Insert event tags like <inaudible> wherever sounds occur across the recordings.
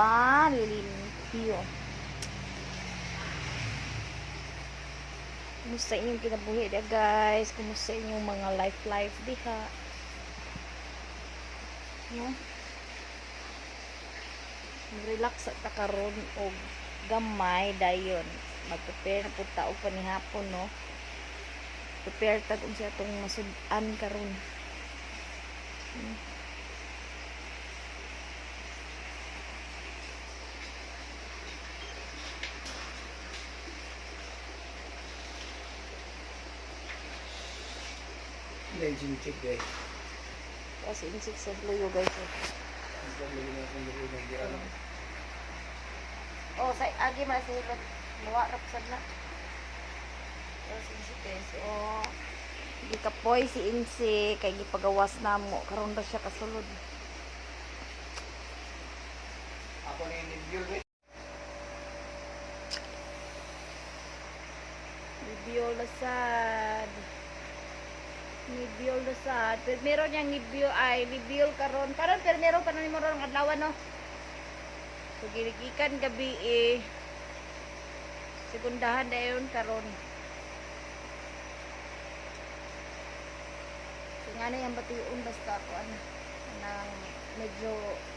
laban limpyo. Kumusta inyong kinabuhi dia guys? Kumusta inyong mga life life diha? No? Relax ta karon og gamay dayon. Mag-prepare na pud ta og panihapon no. Prepare ta kung siya tong masud-an karon. Hmm. Legend check guys. Kasi insik sa luyo guys. Eh. Ang pamili na kung dito ng diyan. Oh, say agi man sa hilot. Mawa rap sad na. Oh, si insik guys. Oh. Gikapoy si Insi kay gipagawas namo karon ra siya kasulod. Ako na guys. Nibiyol na sad. Nibiyol na sad. Meron niyang nibiyol ay nibiyol karon. Karon pero meron pa na ni mo ron adlaw no. So giligikan gabi eh. Segundahan dayon karon. So nga na batiun basta ako ano nang medyo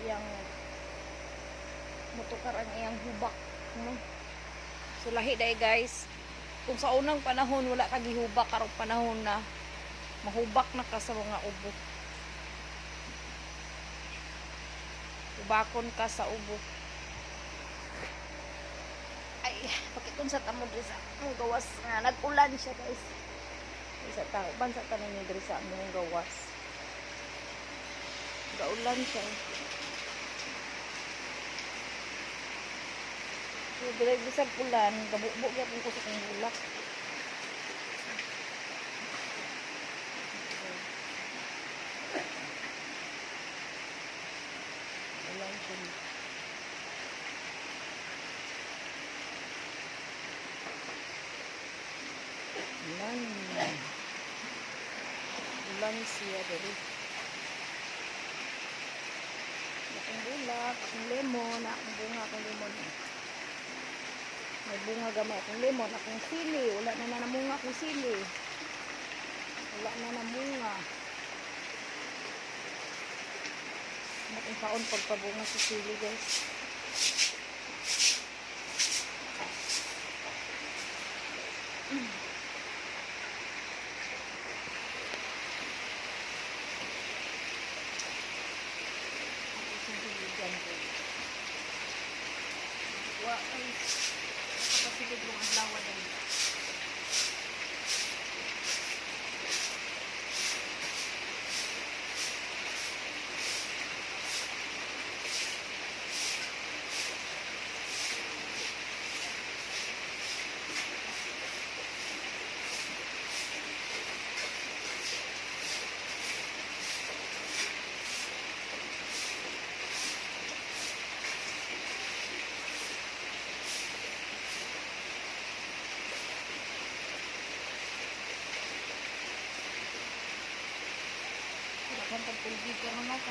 yang mutukar ang iyang hubak. No? So lahi day guys kung sa unang panahon wala ka gihubak karong panahon na mahubak na ka sa mga ubo. Ubakon ka sa ubo. Ay pakitun sa tamo diri sa among gawas nga nag-ulan siya guys. Isa ta uban sa tanan niyo diri sa among gawas. Gaulan siya. So, dili bisag ulan, gabukbuk gyapon ko sa bulak. Ulan. Ulan siya dali. Akong bulak, akong lemon, akong bunga, akong lemon. May bunga gamay akong lemon, akong sili. Wala na na namunga akong sili. Wala na namunga. Naking kaon pagpabunga sa sili guys.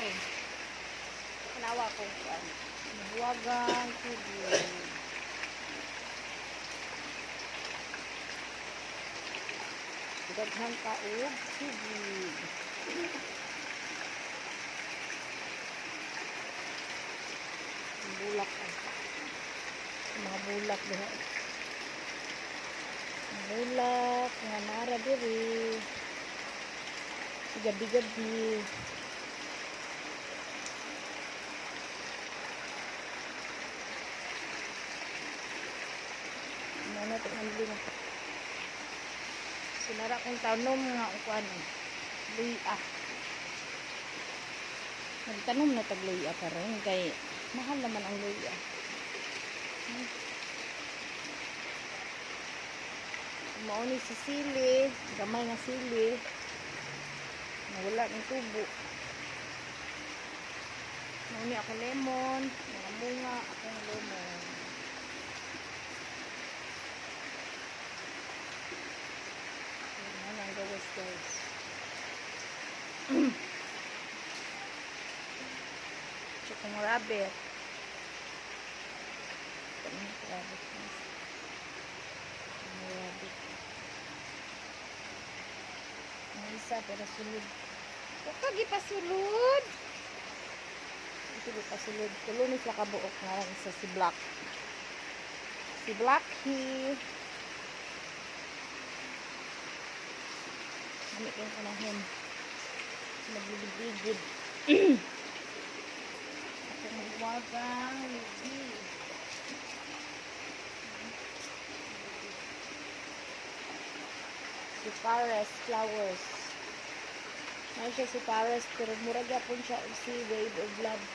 Kay. Kanawa ko. Mabuwagan tubig. Daghan ka tubig. Bulak Mga bulak diha. Bulak nga nara diri gabi-gabi. Na ito ang lima. Sinara kong tanom nga kung ano. Luya. Nagtanom na tag luya pa rin. Kay mahal naman ang luya. Hmm. Mauni si sili. Gamay nga sili. Wala ng tubo. Mauni ako lemon. Mga bunga akong lemon. guys <clears throat> guys chokong rabbit rabbit guys rabbit ang isa pero sulod Kukagi pa sulod. Sige pa sulod. Tulunis na kabuok nga lang isa si Black. Si Black. Ano kayong panahon? Magbibigid. Ako magwagang ligi. Si Paris Flowers. May siya si Paris pero murag yapon siya si Wave of Love.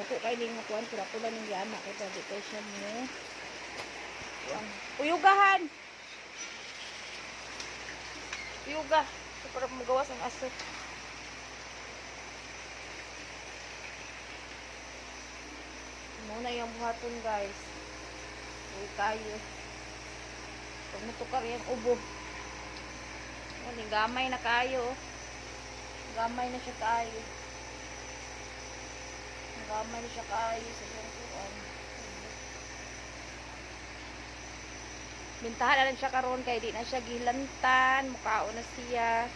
Dako kay ning makuan pero ako lang ning yana kay kay siya. Kuan. Uyugahan. Uyuga. So, para magawas ang aso. Muna yung buhaton guys. Uy tayo. Pag matukar yung ubo. Ni gamay na kayo. Gamay na siya kayo. Gamay na siya kayo sa bangkuan. Bintahan na siya karon kay di na siya gilantan, mukao na siya.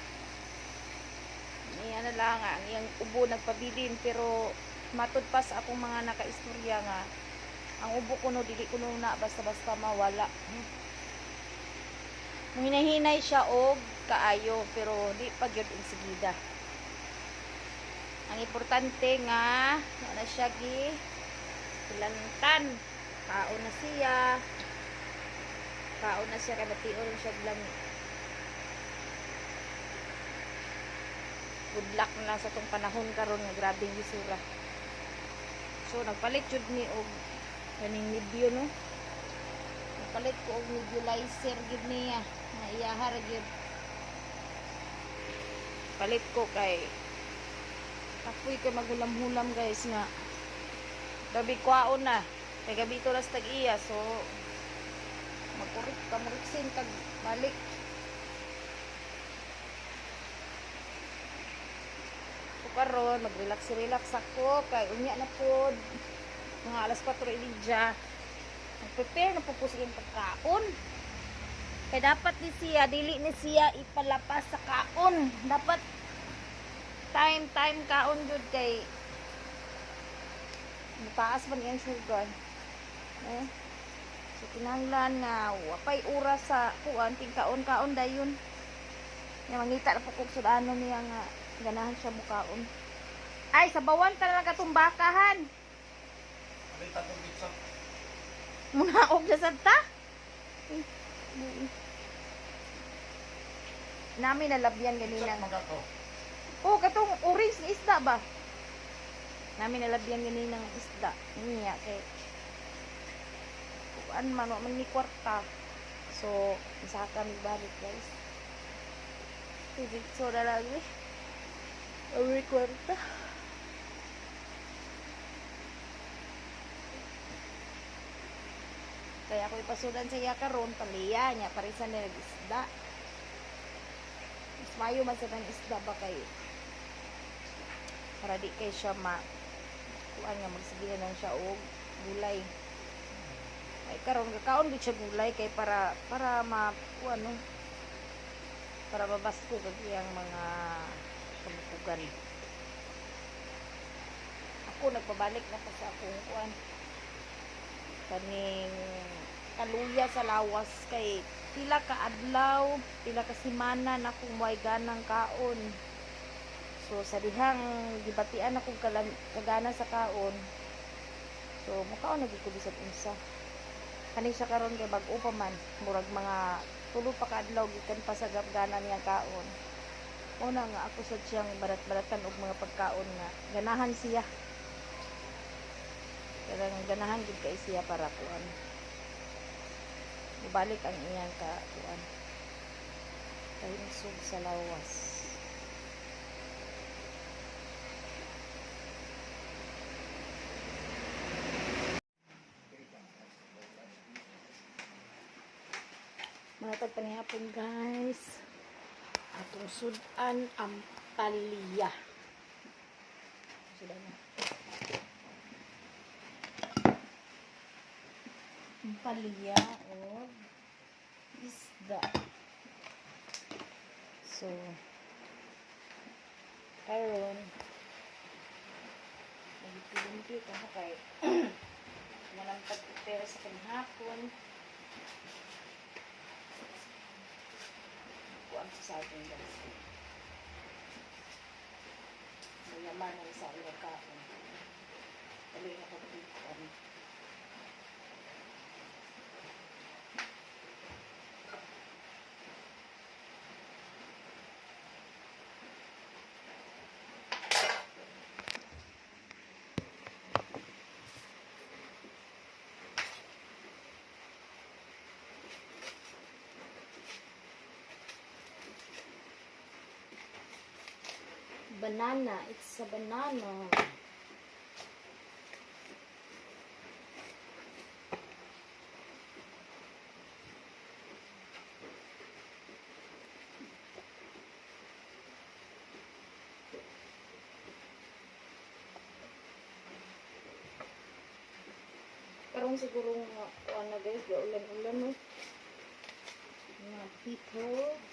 Niya na lang ang iyang ubo nagpabilin pero matud pa sa akong mga nakaistorya nga ang ubo ko no dili ko no na basta-basta mawala. Hmm. Hinahinay siya og kaayo pero di pa gyud insigida. Ang importante nga na siya gi lantan. Kao na siya. Kao na siya kay bation siya lang. Good luck na sa tong panahon karon nga grabing bisura. So nagpalit jud ni og kaning libyo no. Nagpalit ko og nebulizer gid niya. Na iyahar gid. Palit ko kay Apoy kay magulam-hulam guys nga. Gabi kwaon na. Kay gabi ito tag-iya. So, magkurik kamuriksin tag balik. So karon mag-relax-relax ako kay unya na pod. Mga alas 4 ilidya. Mag-prepare na po po sa iyong pagkaon. Kay dapat ni siya, dili ni siya ipalapas sa kaon. Dapat time time kaon jud kay mataas man iyang sugar. Eh. So kinahanglan nga wapay oras sa kuan ting kaon-kaon dayon. Nga mangita na po kog sudano niya nga ganahan siya mukaon. Ay, sa bawan ka na lang katumbakahan. Alay tatong pizza. Na sadta. Eh, eh. Namin nalabyan ganina. Oh, katong orange na isda ba? Namin nalabyan ganin ng isda. Niya kay kuan man wa man ni kwarta. So, isa kami balik guys. Tibig soda lagi. Away kwarta. Kaya ako ipasudan sa iya karon paliya niya parisan nila isda. Mas mayo man sa isda ba kay para di kay siya ma kuan nga magsigilan lang siya og gulay ay karon kakaon gid siya gulay kay para para ma kuan no para mabasko kag iyang mga kabukugan ako nagpabalik na pa sa akong kuan kaning kaluya sa lawas kay pila ka adlaw pila ka semana na kung way ganang kaon So sa dihang gibatian ako kalan- kagana sa kaon. So mukaon na gid ko unsa. Kani siya karon kay bag-o pa man, murag mga tulo pa ka adlaw gikan pa sa gapgana niya kaon. Una nga ako sa siyang barat-baratan og mga pagkaon nga ganahan siya. Kaya ganahan gid kay siya para kuan. Ibalik ang iyang ka kuan. Kahinsog sa lawas. matag panihapon guys. Atong sudan ang palya sudan ang palya o oh. isda. So karon. Nagpilimpi ko na kay <clears throat> walang pagpipera sa kanihapon sa sa atin guys. Mayaman ang sa iya kaon. Dali na pagpipon. Banana. It's a banana. Karon siguro nga na guys, ulan-ulan no. Mga people.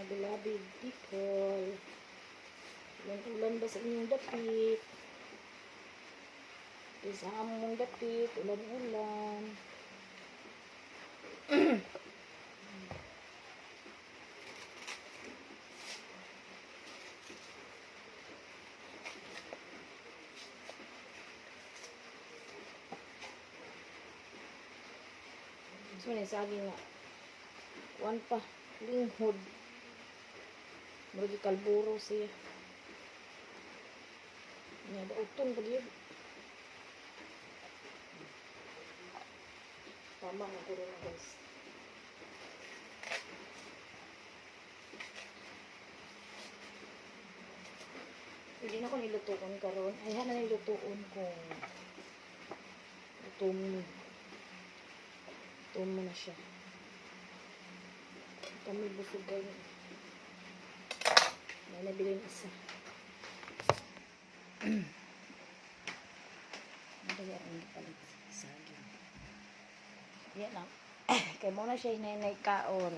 Mga beloved people. Ulan-ulan ba sa inyong dapit? Di sa among dapit, ulan-ulan. So, sabi nga, kuan pa, linghod. Murag kalburo siya. Nya dauton pa gyud. Tama na ko na guys. Hindi na ko nilutuon karon. Ay na nilutuon ko. Luto mo. Luto mo na siya. Kami busog kayo. May nabilin isa. Ano ba yung palit? Saging. Yan lang. <clears throat> Kaya muna siya hinay kaon.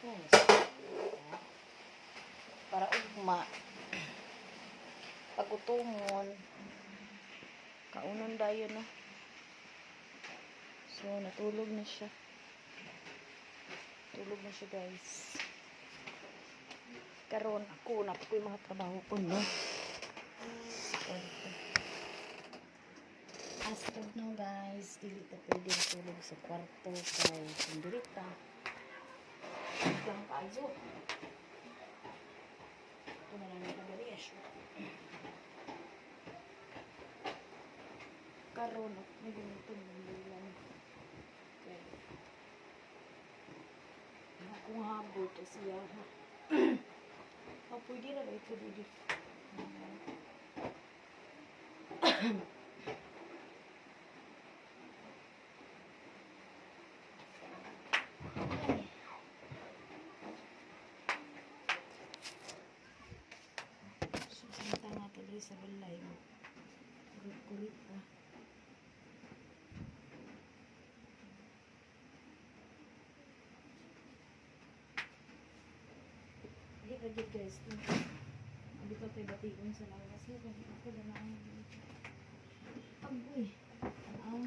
Yan. Para ugma. Pagutumon. Kaunon dayo no. So, natulog na siya. Tulog na siya, guys. Karon ako na ko yung mga trabaho ko, no? As of now, guys, dili ka pwede tulog sa kwarto kay sundurita. Lang kayo. Ito na lang yung pagalias. Karon, may ganito ng bulan. Okay. Akong habol to siya. ha. <clears throat> Oh, pwede na ba ito dito? Sa balay mo. Kulit-kulit pa. Dito guys. Hindi ka tayo batikon sa lawas. Hindi ka dito ka na ang Agoy. Ang awang